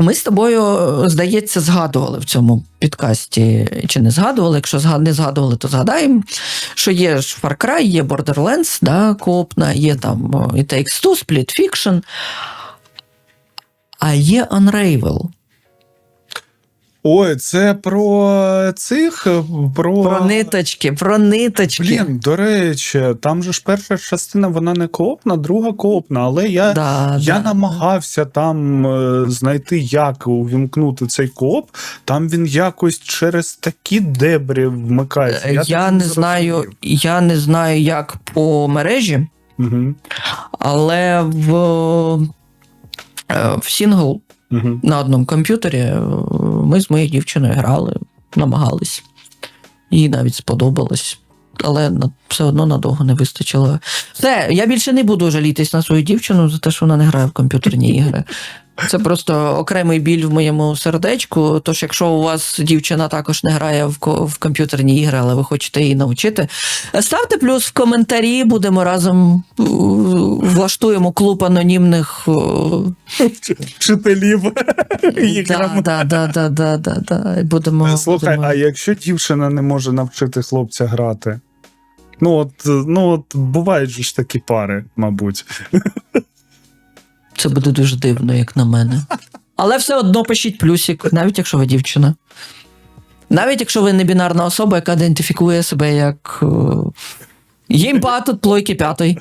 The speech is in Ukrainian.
Ми з тобою, здається, згадували в цьому підкасті, чи не згадували. Якщо не згадували, то згадаємо, що є ж Far Cry, є Borderlands, да, коопна, є там о, і Takes Two, Split Fiction, а є Unravel. Ой, це про цих про, Про ниточки, про ниточки. Блін, до речі, там же ж перша частина вона не коопна, друга коопна, але я, да, я да. намагався там е, знайти, як увімкнути цей кооп. Там він якось через такі дебрі вмикається. Е, Я, так не знаю, я не знаю, як по мережі, Угу, але в, е, в сінгл угу. на одному комп'ютері ми з моєю дівчиною грали, намагались. Їй навіть сподобалось. Але все одно надовго не вистачило. Все, я більше не буду жалітись на свою дівчину за те, що вона не грає в комп'ютерні ігри. Це просто окремий біль в моєму сердечку. Тож, якщо у вас дівчина також не грає в, в комп'ютерні ігри, але ви хочете її навчити, ставте плюс в коментарі, будемо разом е, влаштуємо клуб анонімних е, Вчителів. Будемо, Слухай, будемо... а якщо дівчина не може навчити хлопця грати? Ну, от, ну, от бувають ж такі пари, мабуть. Це буде дуже дивно, як на мене. Але все одно пишіть плюсик, навіть якщо ви дівчина. Навіть якщо ви не бінарна особа, яка ідентифікує себе як їм їмпа плойки п'ятий.